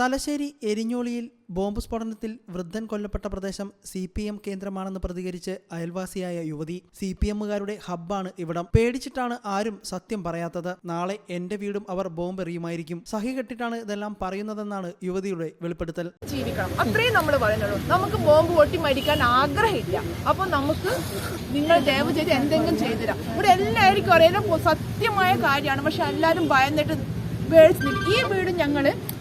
Thalassery എരിഞ്ഞോളിയിൽ bomb സ്ഫോടനത്തിൽ വൃദ്ധൻ കൊല്ലപ്പെട്ട പ്രദേശം സി പി എം കേന്ദ്രമാണെന്ന് പ്രതികരിച്ച് അയൽവാസിയായ യുവതി സി പി എമ്മുകാരുടെ ഹബ്ബാണ് ഇവിടം. പേടിച്ചിട്ടാണ് ആരും സത്യം പറയാത്തത്. നാളെ എന്റെ വീടും അവർ ബോംബ് എറിയുമായിരിക്കും. സഹി കെട്ടിട്ടാണ് ഇതെല്ലാം പറയുന്നതെന്നാണ് യുവതിയുടെ വെളിപ്പെടുത്തൽ. അത്രയും നമ്മൾ പറയുന്നുള്ളൂ. നമുക്ക് ബോംബ് പൊട്ടി മരിക്കാൻ ആഗ്രഹമില്ല. അപ്പൊ നമുക്ക് നിങ്ങൾ ദയവ് ചെയ്ത് എന്തെങ്കിലും ചെയ്തുതരാം. ഇവിടെ എല്ലാവർക്കും അറിയാം സത്യമായ കാര്യമാണ്. പക്ഷെ എല്ലാവരും ഭയന്നിട്ട് ഈ വീട് ഞങ്ങൾ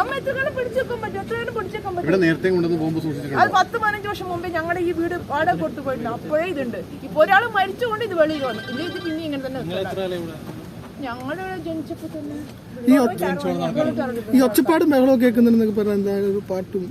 അമ്മ എത്ര കാലം പിടിച്ചേക്കാൻ പറ്റും? എത്ര കാലം പിടിച്ചേക്കാൻ പറ്റും? ഇവിടെ നേരത്തെ കൊണ്ടുവന്ന് ബോംബ് സൂക്ഷിച്ചിട്ടുണ്ട്. അത് പത്ത് പതിനഞ്ച് വർഷം മുമ്പേ ഞങ്ങളുടെ ഈ വീട് വാടക കൊടുത്തു പോയിട്ടുണ്ട്. അപ്പോഴേ ഇതുണ്ട്. ഇപ്പൊ ഒരാൾ മരിച്ചുകൊണ്ട് ഇത് വെളിയിൽ വന്നു. ഇല്ല ഇത് പിന്നെ ഇങ്ങനെ തന്നെ ഞങ്ങൾ ജനിച്ചപ്പോ തന്നെ ഈ ഒച്ചപ്പാടും ബഹളവും കേൾക്കുന്നുണ്ടെന്നൊക്കെ പറഞ്ഞാൽ എന്താ ഒരു പാട്ടും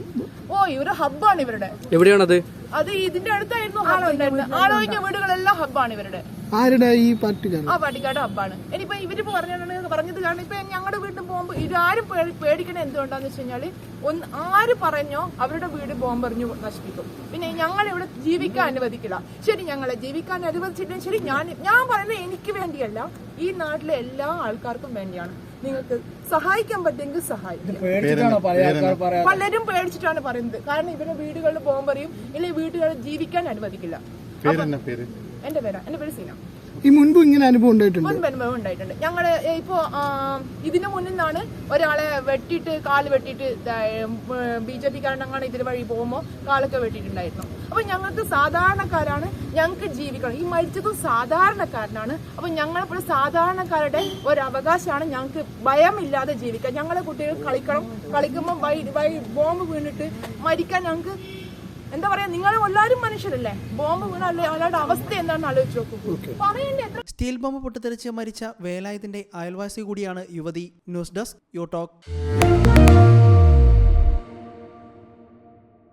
ഓ ഇവർ ഹബ്ബാണ് ഇവരുടെ. എവിടെയാണത്? അത് ഇതിന്റെ അടുത്തായിരുന്നു ഉണ്ടായിരുന്നത്. വീടുകളെല്ലാം ഹബ്ബാണ് ഇവരുടെ. ആരുടെ? ഈ പാട്ടുകാരൻ. ആ പാട്ടിക്കാട് ഹബ്ബാണ്. ഇനിയിപ്പോ ഇവർ പറഞ്ഞാണ് പറഞ്ഞത് കാരണം ഇപ്പൊ ഞങ്ങളുടെ വീട്ടിൽ പോകുമ്പോ ഇതാരും പേടിക്കണ എന്തുകൊണ്ടാന്ന് വെച്ച് കഴിഞ്ഞാൽ ഒന്ന് ആര് പറഞ്ഞോ അവരുടെ വീട് ബോംബെറിഞ്ഞു നശിപ്പിക്കും. പിന്നെ ഞങ്ങൾ ഇവിടെ ജീവിക്കാൻ അനുവദിക്കില്ല. ശരി ഞങ്ങളെ ജീവിക്കാൻ അനുവദിച്ചിട്ടും ശരി ഞാൻ ഞാൻ പറയുന്നത് എനിക്ക് വേണ്ടിയല്ല. ഈ നാട്ടിലെ എല്ലാ ആൾക്കാർക്കും വേണ്ടിയാണ്. നിങ്ങൾക്ക് സഹായിക്കാൻ പറ്റുമെങ്കിൽ സഹായിക്കും. പലരും പേടിച്ചിട്ടാണ് പറയുന്നത്. കാരണം ഇവരുടെ വീടുകളിൽ പോകാൻ പറയും ഇല്ലെങ്കിൽ വീടുകളിൽ ജീവിക്കാൻ അനുവദിക്കില്ല. എന്റെ പേര്? എന്റെ പേരാ. സീന. ഈ മുൻപ് ഇങ്ങനെ അനുഭവം ഉണ്ടായിട്ടുണ്ട്? മുൻപ് അനുഭവം ഉണ്ടായിട്ടുണ്ട്. ഞങ്ങൾ ഇപ്പോ ഇതിനു മുന്നിൽ നിന്നാണ് ഒരാളെ വെട്ടിട്ട് കാൽ വെട്ടിട്ട് ബി ജെ പി കാരണങ്ങളാണ് ഇതിന് വഴി പോകുമ്പോൾ കാലൊക്കെ വെട്ടിയിട്ടുണ്ടായിരുന്നു. അപ്പൊ ഞങ്ങൾക്ക് സാധാരണക്കാരാണ് ഞങ്ങൾക്ക് ജീവിക്കണം. ഈ മരിച്ചതും സാധാരണക്കാരനാണ്. അപ്പൊ ഞങ്ങളെപ്പോഴും സാധാരണക്കാരുടെ ഒരു അവകാശമാണ് ഞങ്ങൾക്ക് ഭയമില്ലാതെ ജീവിക്കാൻ. ഞങ്ങളെ കുട്ടികൾ കളിക്കണം. കളിക്കുമ്പോൾ വൈ വൈ ബോംബ് വീണിട്ട് മരിക്കാൻ ഞങ്ങൾക്ക് എന്താ പറയാ നിങ്ങൾ എല്ലാവരും മനുഷ്യരല്ലേ? ബോംബ് വീണല്ലേ അയാളുടെ അവസ്ഥ എന്താണെന്ന് ആലോചിച്ച് നോക്കൂ. പറയണ്ടേ എത്ര സ്റ്റീൽ ബോംബ് പൊട്ടിത്തെറിച്ച് മരിച്ച വേലായുധന്റെ അയൽവാസി കൂടിയാണ് യുവതി. News desk you talk